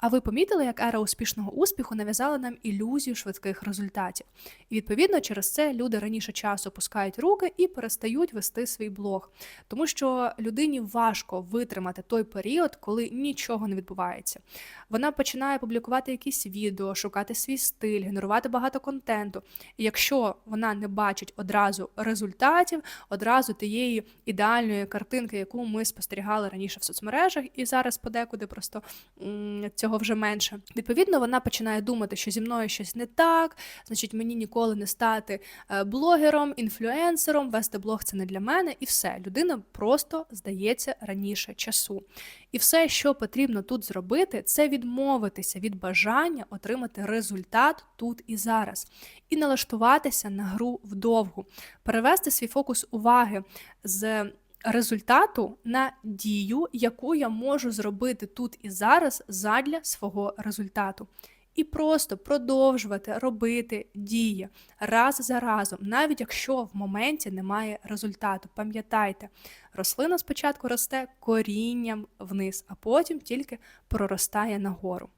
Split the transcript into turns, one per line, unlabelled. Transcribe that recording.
А ви помітили, як ера успішного успіху нав'язала нам ілюзію швидких результатів? І відповідно через це люди раніше часу опускають руки і перестають вести свій блог, тому що людині важко витримати той період, коли нічого не відбувається. Вона починає публікувати якісь відео, шукати свій стиль, генерувати багато контенту. І якщо вона не бачить одразу результатів, одразу тієї ідеальної картинки, яку ми спостерігали раніше в соцмережах, і зараз подекуди просто м, цього вже менше. Відповідно, вона починає думати, що зі мною щось не так, значить, мені ніколи не стати е, блогером, інфлюенсером, вести блог це не для мене, і все. Людина просто здається раніше часу. І все, що потрібно тут зробити, це відмовитися від бажання отримати результат тут і зараз, і налаштуватися на гру вдовгу, перевести свій фокус уваги з результату на дію, яку я можу зробити тут і зараз задля свого результату. І просто продовжувати робити дії раз за разом, навіть якщо в моменті немає результату. Пам'ятайте, рослина спочатку росте корінням вниз, а потім тільки проростає нагору.